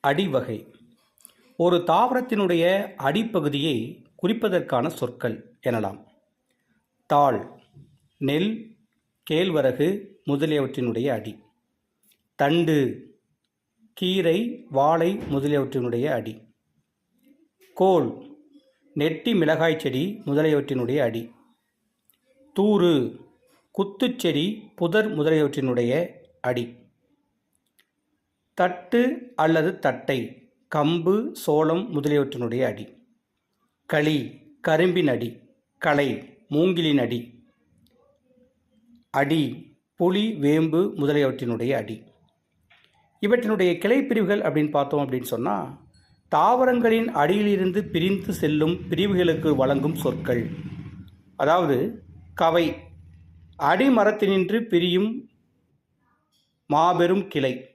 அடிவகை. ஒரு தாவரத்தினுடைய அடிப்பகுதியை குறிப்பதற்கான சொற்கள் எனலாம். தாள் நெல் கேழ்வரகு முதலியவற்றினுடைய அடி. தண்டு கீரை வாழை முதலியவற்றினுடைய அடி. கோல் நெட்டி மிளகாய் செடி முதலியவற்றினுடைய அடி. தூறு குத்துச்செடி புதர் முதலியவற்றினுடைய அடி. தட்டு அல்லது தட்டை கம்பு சோளம் முதலியவற்றினுடைய அடி. களி கரும்பின் அடி. களை மூங்கிலின் அடி. அடி புலி வேம்பு முதலியவற்றினுடைய அடி. இவற்றினுடைய கிளைப்பிரிவுகள் அப்படின்னு பார்த்தோம் அப்படின்னு சொன்னால் தாவரங்களின் அடியிலிருந்து பிரிந்து செல்லும் பிரிவுகளுக்கு வழங்கும் சொற்கள். அதாவது கவை. அடிமரத்தினின்று பிரியும் மாபெரும் கிளை.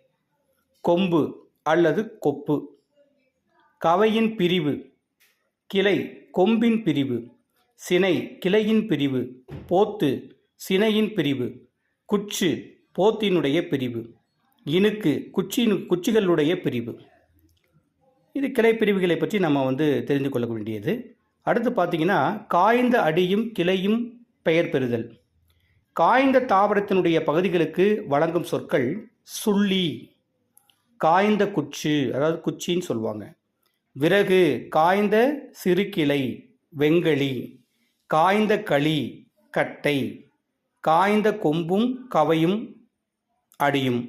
கொம்பு அல்லது கொப்பு. கவையின் பிரிவு கிளை கொம்பின் பிரிவு சினை கிளையின் பிரிவு போத்து சினையின் பிரிவு குச்சு போத்தினுடைய பிரிவு இணுக்கு குச்சியின் குச்சிகளுடைய பிரிவு. இது கிளை பிரிவுகளை பற்றி நம்ம வந்து தெரிந்து கொள்ள வேண்டியது. அடுத்து பார்த்தீங்கன்னா காய்ந்த அடியும் கிளையும் பெயர் பெறுதல். காய்ந்த தாவரத்தினுடைய பகுதிகளுக்கு வழங்கும் சொற்கள் சுள்ளி. காய்ந்த குச்சு அதாவது குச்சின்னு சொல்லுவாங்க. விறகு காய்ந்த சிறுகிளை வெங்களி காய்ந்த களி கட்டை. காய்ந்த கொம்பும் கவையும் அடியும்.